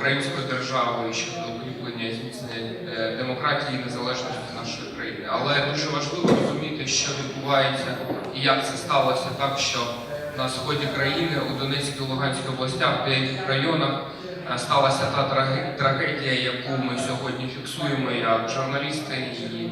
української держави щодо укріплення і зміцнення е, демократії і незалежності нашої країни. Але дуже важливо розуміти, що відбувається і як це сталося так, що на сході країни у Донецькій і Луганській областях, в деяких районах е, сталася та трагедія, яку ми сьогодні фіксуємо як журналісти і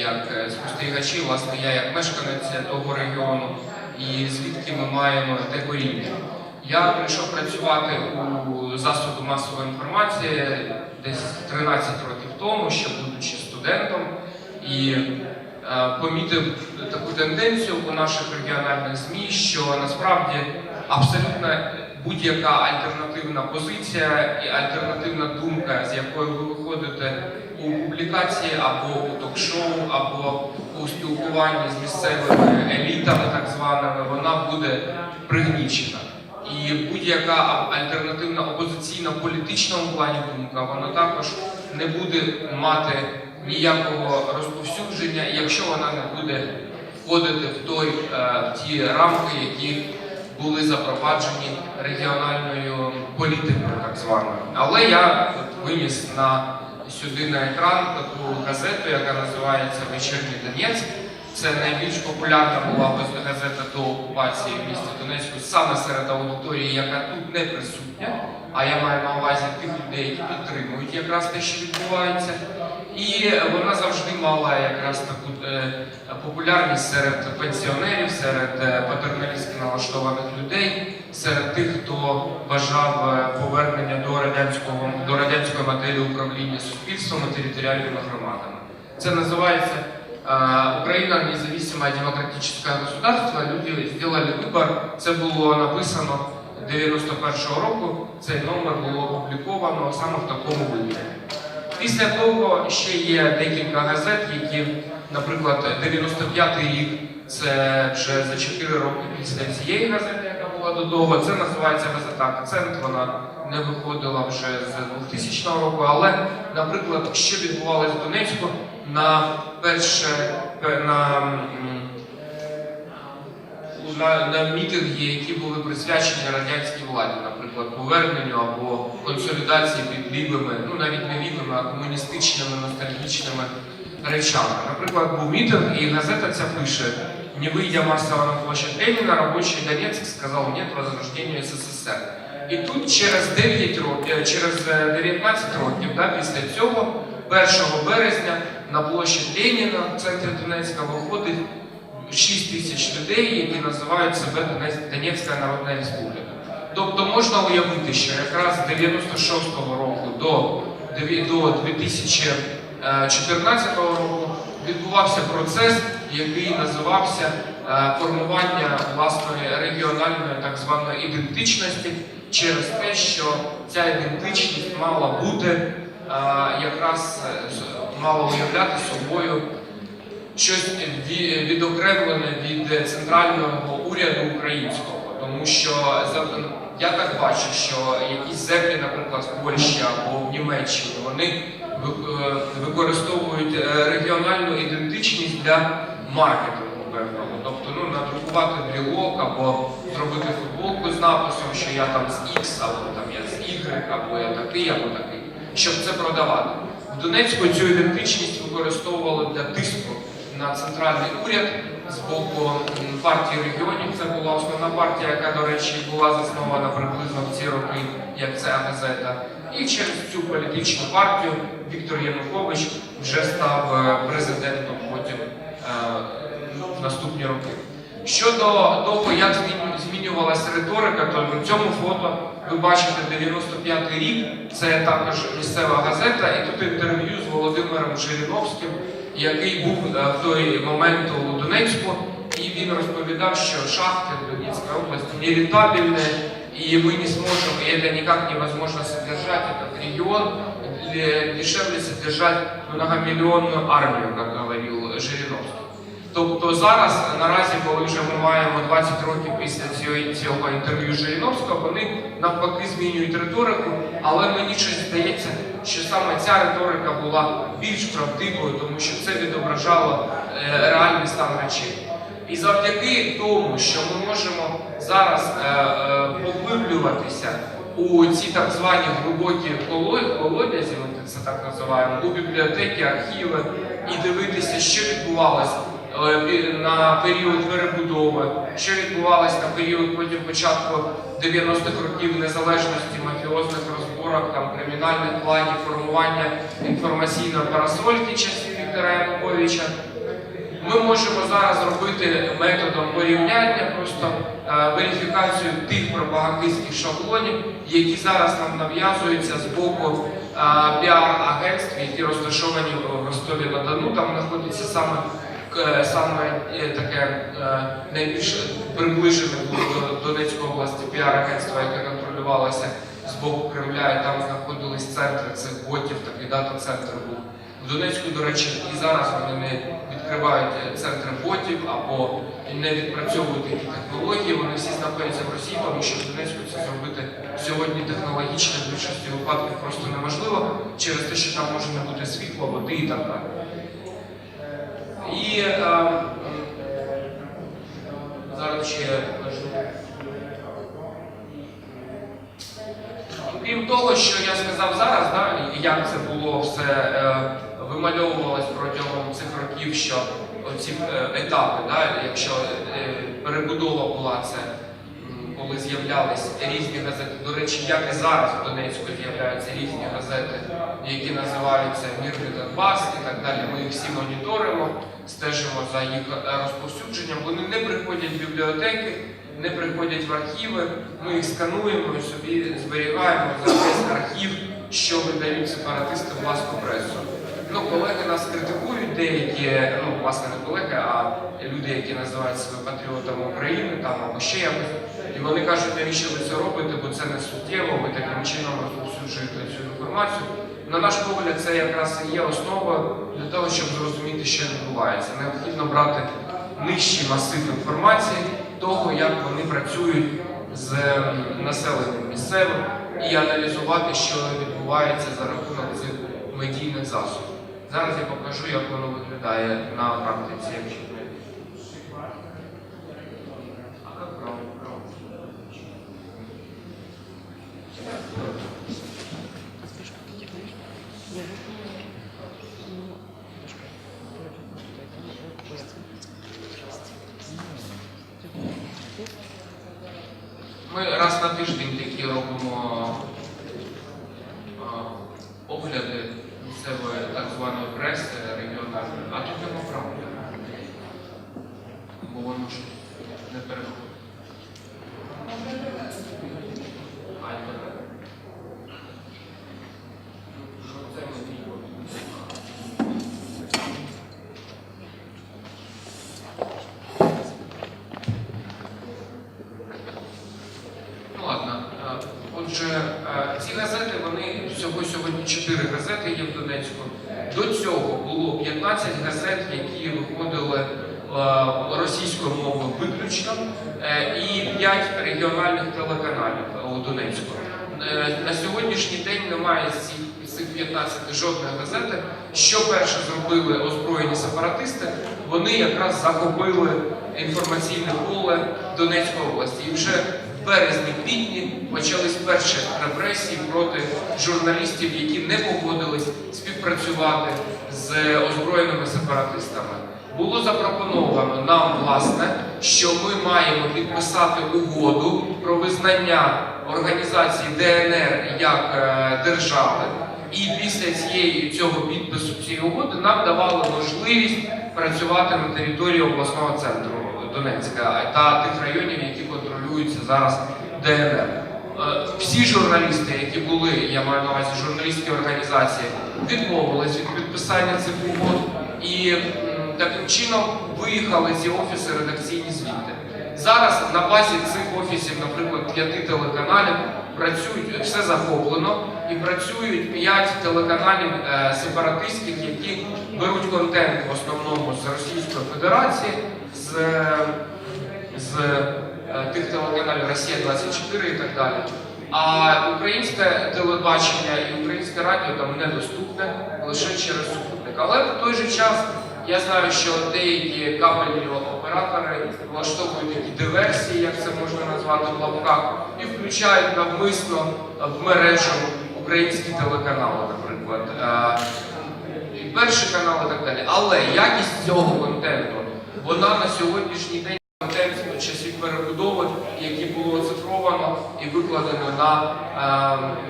як е, спостерігачі, власне, я як мешканець того регіону, і звідки ми маємо те коріння. Я прийшов працювати у засоби масової інформації десь 13 років тому, ще будучи студентом, і е, помітив таку тенденцію у наших регіональних ЗМІ, що насправді абсолютно будь-яка альтернативна позиція і альтернативна думка, з якою ви виходите у публікації або у ток-шоу, або у спілкуванні з місцевими елітами, так званими, вона буде пригнічена. І будь-яка альтернативна опозиційна політичному плані думка, вона також не буде мати ніякого розповсюдження, якщо вона не буде входити в той е, в ті рамки, які були запроваджені регіональною політикою, так званою. Але я виніс на сюди на екран таку газету, яка називається Вечірній Донецьк. Це найбільш популярна була газета до окупації в місті Донецьку саме серед аудиторії, яка тут не присутня. А я маю на увазі тих людей, які підтримують якраз те, що відбувається. І вона завжди мала якраз таку е, популярність серед пенсіонерів, серед е, налаштованих людей, серед тих, хто бажав е, повернення до радянського до радянської моделі управління суспільством і територіальними громадами. Це називається Украина независимое демократическое государство. Люди сделали вибор. Це було написано 91-го року. Цей номер було опубліковано саме в такому вигляді. Після того ще є декілька газет, які, наприклад, 95-й рік, це вже за 4 роки після цієї газети, яка була до того. Це називається газета Акцент. Вона не виходила вже з 2000 року. Але, наприклад, що відбувалося в Донецьку на перше на, на, на мітинги, які були присвячені радянській владі, наприклад, поверненню або консолідації під лівими, ну навіть не лівими, а комуністичними ностальгічними речами. Наприклад, був мітинг, і газета ця пише: не вийдя масово на площадь Леніна, робочий Донецьк сказав «нет возрождению СССР. І тут через 9 років, е, через е, 19 років, да, після цього, 1 березня на площі Леніна в центрі Донецька виходить 6 тисяч людей, які називають себе Донець- Донецька Народна Республіка. Тобто можна уявити, що якраз з 96-го року до, 2014 року відбувався процес, який називався е, формування власної регіональної так званої ідентичності через те, що ця ідентичність мала бути е, якраз е, мала уявляти собою щось відокремлене від центрального уряду українського, тому що я так бачу, що якісь землі, наприклад, в Польщі або в Німеччині, вони е, використовують е, регіональну ідентичність для маркетингу певного. Тобто, ну, надрукувати брілок або зробити футболку з написом, що я там з X, або там я з Y, або я такий, або такий, щоб це продавати. В Донецьку цю ідентичність використовували для тиску на центральний уряд з боку партії регіонів. Це була основна партія, яка, до речі, була заснована приблизно в ці роки, як ця газета. І через цю політичну партію Віктор Янукович вже став е, президентом потім е, в наступні роки. Щодо того, як зміню- змінювалася риторика, то на цьому фото ви бачите 95-й рік. Це також місцева газета, і тут інтерв'ю з Володимиром Жириновським, який був е, в той момент у Донецьку, і він розповідав, що шахти в Донецькой области нерентабельні, и мы не сможем, и это никак невозможно содержать этот регион, Ле- дешевле содержать многомиллионную армию, как говорил Жириновский. Тобто зараз наразі, коли вже ми маємо 20 років після цього, цього інтерв'ю Жириновського, вони навпаки змінюють риторику, але мені щось здається, що саме ця риторика була більш правдивою, тому що це відображало е, реальний стан речей. І завдяки тому, що ми можемо зараз е, е, поглиблюватися у ці так звані глибокі коло- колодязі, ми це так називаємо, у бібліотеки, архіви, і дивитися, що відбувалося е, на період перебудови, що відбувалося на період потім початку 90-х років незалежності, мафіозних розборок, там кримінальних планів, формування інформаційної парасольки часів Віктора Януковича. Ми можемо зараз робити методом порівняння просто е, верифікацію тих пропагандистських шаблонів, які зараз нам нав'язуються з боку е, піар-агентств, які розташовані в Ростові на Дону. Там знаходиться саме е, саме е, таке е, найбільш приближене до Донецької області піар-агентство, яке контролювалося з боку Кремля, і там знаходились центри цих ботів, такий дата-центр був. В Донецьку, до речі, і зараз вони не відкривають е, центри ботів або не відпрацьовують такі технології. Вони всі знаходяться в Росії, тому що в Донецьку це зробити сьогодні технологічно в більшості випадків просто неможливо через те, що там може не бути світла, води і так далі. І е, зараз ще. Крім того, що я сказав зараз, да, як це було все е, вимальовувалось протягом цих років, що оці е, етапи, да, якщо е, перебудова була це, коли з'являлись різні газети. До речі, як і зараз в Донецьку з'являються різні газети, які називаються Мірний Донбас і так далі. Ми їх всі моніторимо, стежимо за їх е, розповсюдженням. Вони не приходять в бібліотеки не приходять в архіви, ми їх скануємо і собі зберігаємо за весь архів, що видають сепаратисти власну пресу. Ну, колеги нас критикують, деякі, ну, власне, не колеги, а люди, які називають себе патріотами України там або ще якось. Вони кажуть, навіщо ви це робите, бо це не суттєво, ви таким чином розповсюджуєте цю інформацію. На наш погляд, це якраз і є основа для того, щоб зрозуміти, що відбувається. Необхідно брати нижчий масив інформації того, як вони працюють з ем, населенням місцевим, і аналізувати, що відбувається за рахунок цих медійних засобів. Зараз я покажу, як воно виглядає на практиці. മനസ്സിലാക്കുക 4 газети є в Донецьку. До цього було 15 газет, які виходили е, російською мовою виключно, е, і 5 регіональних телеканалів у Донецьку. Е, На сьогоднішній день немає з цих- цих 15 жодної газети. Що перше зробили озброєні сепаратисти, вони якраз захопили інформаційне поле Донецької області. І вже березні-квітні почались перші репресії проти журналістів, які не погодились співпрацювати з озброєними сепаратистами. Було запропоновано нам, власне, що ми маємо підписати угоду про визнання організації ДНР як е, держави. І після цієї цього підпису цієї угоди нам давали можливість працювати на території обласного центру Донецька та тих районів, які контролюються зараз ДНР. Е, Всі журналісти, які були, я маю на увазі журналістські організації, відмовились від підписання цих угод і таким чином виїхали ці офіси редакційні звідти. Зараз на базі цих офісів, наприклад, п'яти телеканалів працюють, все захоплено, і працюють п'ять телеканалів е, сепаратистських, які беруть контент в основному з Російської Федерації, з, з тих телеканалів Росія 24 і так далі. А українське телебачення і українське радіо там недоступне лише через супутник. Але в той же час я знаю, що деякі кабельні оператори влаштовують такі диверсії, як це можна назвати в лапках, і включають навмисно в мережу українські телеканали, наприклад. Е, і перший канал і так далі. Але якість цього контенту, вона на сьогоднішній день контент перебудови, який було оцифровано і викладено на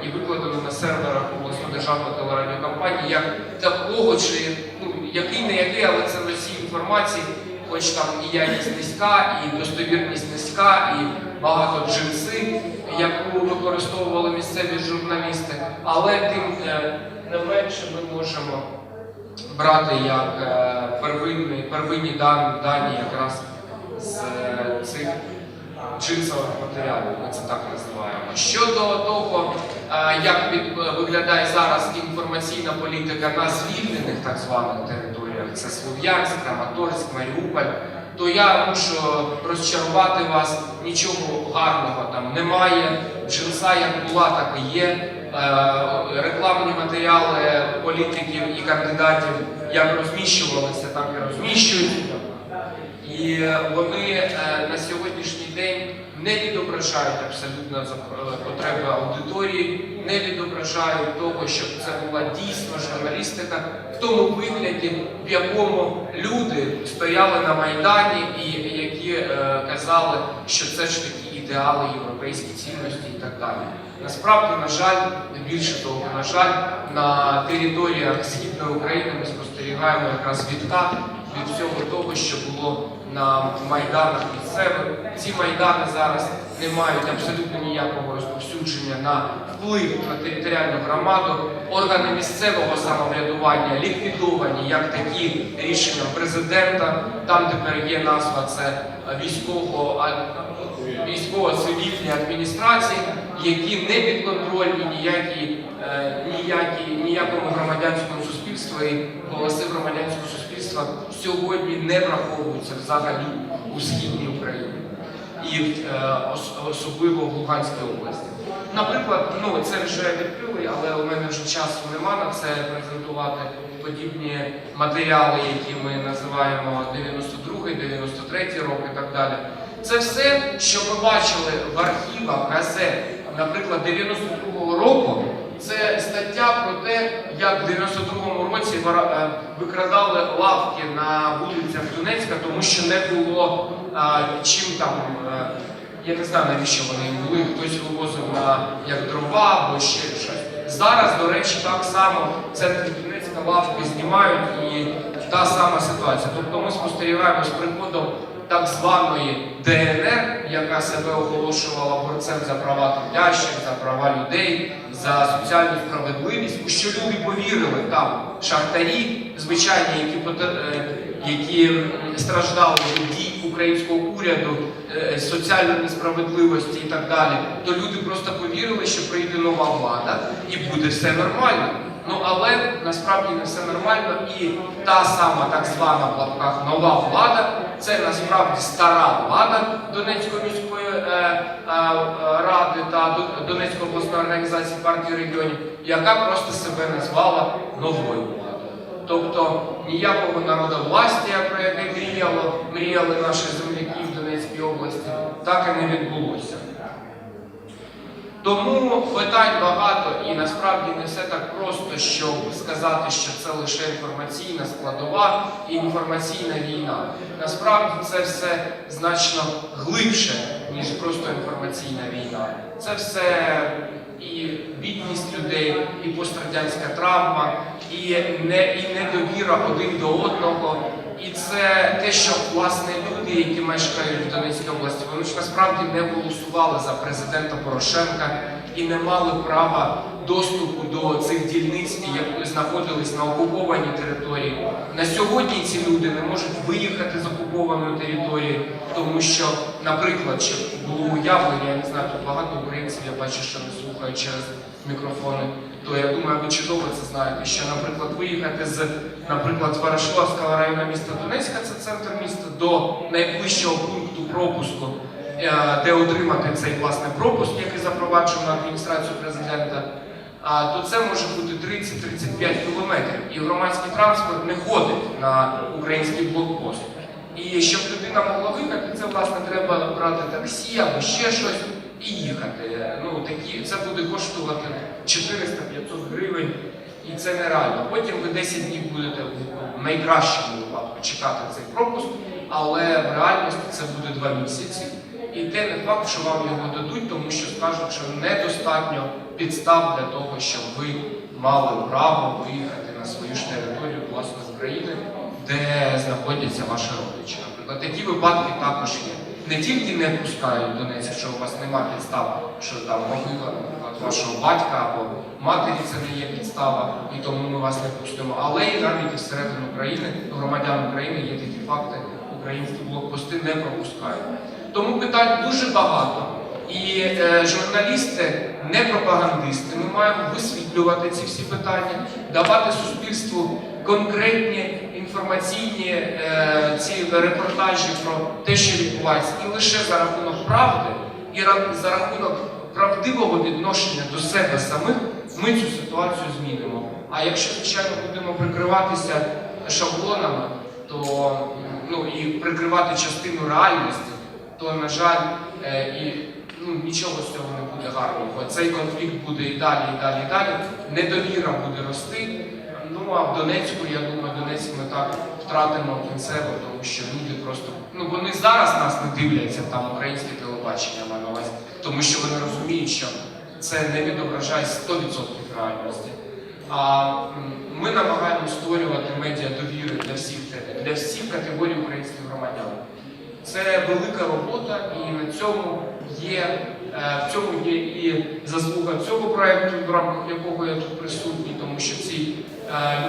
е, і викладено на серверах обласної державної телерадіокомпанії, як такого чи ну який не який, але це носій інформації, хоч там і якість низька, і достовірність низька, і багато джинси, яку використовували місцеві журналісти. Але тим е, не менше ми можемо брати як е, первинні, первинні дані, дані якраз з е, цих джинсових матеріалів, ми це так називаємо. Щодо того, е, як виглядає зараз інформаційна політика на звільнених так званих територіях, це Слов'янськ, Краматорськ, Маріуполь, то я мушу розчарувати вас, нічого гарного там немає. Джинса як була, так і є. Е, Рекламні матеріали політиків і кандидатів як розміщувалися, так і розміщуються. І вони е, на сьогоднішній день не відображають абсолютно е, потреби аудиторії, не відображають того, щоб це була дійсно журналістика в тому вигляді, в якому люди стояли на майдані і які е, казали, що це ж такі ідеали, європейські цінності і так далі. Насправді, на жаль, більше того, на жаль, на територіях східної України ми спостерігаємо якраз відкат від всього того, що було на майданах місцевих. Ці майдани зараз не мають абсолютно ніякого розповсюдження на вплив на територіальну громаду. Органи місцевого самоврядування ліквідовані як такі рішенням президента. Там тепер є назва це військово військово-цивільні адміністрації, які не підконтрольні ніякі, е, ніякі, ніякому громадянському суспільству і голоси громадянського суспільства сьогодні не враховуються взагалі у східній Україні і е, особливо в Луганській області. Наприклад, ну це вже відкрили, але у мене вже часу нема на це презентувати подібні матеріали, які ми називаємо 92 93 роки і так далі. Це все, що ми бачили в архівах газет, наприклад, 92-го року. Це стаття про те, як в 92-му році е, викрадали лавки на вулицях Донецька, тому що не було а, чим там. е, Я не знаю, навіщо вони були, хтось вивозив на як дрова або ще щось. Зараз, до речі, так само в центрі Донецька лавки знімають і та сама ситуація. Тобто ми спостерігаємо з приходом так званої ДНР, яка себе оголошувала борцем за права трудящих, за права людей, за соціальну справедливість, у що люди повірили там шахтарі, звичайні, які е, які страждали від дій українського уряду, е, соціальної несправедливості і так далі, то люди просто повірили, що прийде нова влада і буде все нормально. Ну але насправді не все нормально, і та сама так звана в лапках нова влада це насправді стара влада Донецької міської е, е, е, ради та Донецької обласної організації партії регіонів, яка просто себе назвала новою владою. Тобто ніякого народовластя, про яке мріяло, мріяли наші земляки в Донецькій області, так і не відбулося. Тому питань багато і насправді не все так просто, щоб сказати, що це лише інформаційна складова і інформаційна війна. Насправді це все значно глибше, ніж просто інформаційна війна. Це все і бідність людей, і пострадянська травма, і, не, і недовіра один до одного. І це те, що власне люди, які мешкають в Донецькій області, вони ж насправді не голосували за президента Порошенка і не мали права доступу до цих дільниць, які знаходились на окупованій території. На сьогодні ці люди не можуть виїхати з окупованої території, тому що наприклад, щоб було уявлення, я не знаю, тут багато українців, я бачу, що не слухають через мікрофони, то я думаю, ви чудово це знаєте, що, наприклад, виїхати з, наприклад, Ворошиловського району міста Донецька, це центр міста, до найближчого пункту пропуску, е, де отримати цей власне пропуск, який запроваджено на адміністрацію президента, то це може бути 30-35 кілометрів. І громадський транспорт не ходить на український блокпост. І щоб людина могла виїхати, це власне треба брати таксі або ще щось і їхати. Ну такі це буде коштувати 400-500 гривень, і це нереально. Потім ви 10 днів будете в найкращому випадку чекати цей пропуск, але в реальності це буде 2 місяці. І те не факт, що вам його дадуть, тому що скажуть, що недостатньо підстав для того, щоб ви мали право виїхати на свою ж територію власної країни, де знаходяться ваші родичі. Наприклад, такі випадки також є. Не тільки не пускають Донець, якщо у вас немає підстав, що там могила вашого батька або матері це не є підстава, і тому ми вас не пустимо, але і навіть із середини України, громадян України є такі факти, українські блокпости не пропускають. Тому питань дуже багато. І е, журналісти, не пропагандисти, ми маємо висвітлювати ці всі питання, давати суспільству конкретні інформаційні е, ці репортажі про те, що відбувається, і лише за рахунок правди, і за рахунок правдивого відношення до себе самих ми цю ситуацію змінимо. А якщо, звичайно, будемо прикриватися шаблонами, то ну і прикривати частину реальності, то на жаль, е, і ну нічого з цього не буде гарного. Цей конфлікт буде і далі, і далі, і далі. Недовіра буде рости. Ну а в Донецьку, я думаю, Донецьк ми так втратимо кінцево, тому що люди просто ну вони зараз нас не дивляться там українське телебачення маю на увазі, тому що вони розуміють, що це не відображає 100% реальності. А ми намагаємося створювати медіа довіри для всіх для всіх категорій українських громадян. Це велика робота, і на цьому є е, в цьому є і заслуга цього проекту, в рамках якого я тут присутній, тому що ці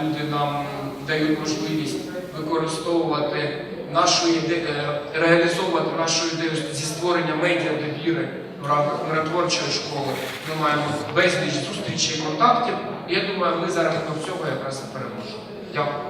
люди нам дають можливість використовувати нашу ідею, реалізовувати нашу ідею зі створення медіа довіри в рамках миротворчої школи. Ми маємо безліч зустрічей і контактів. І я думаю, ми за рахунок цього якраз і переможемо. Дякую.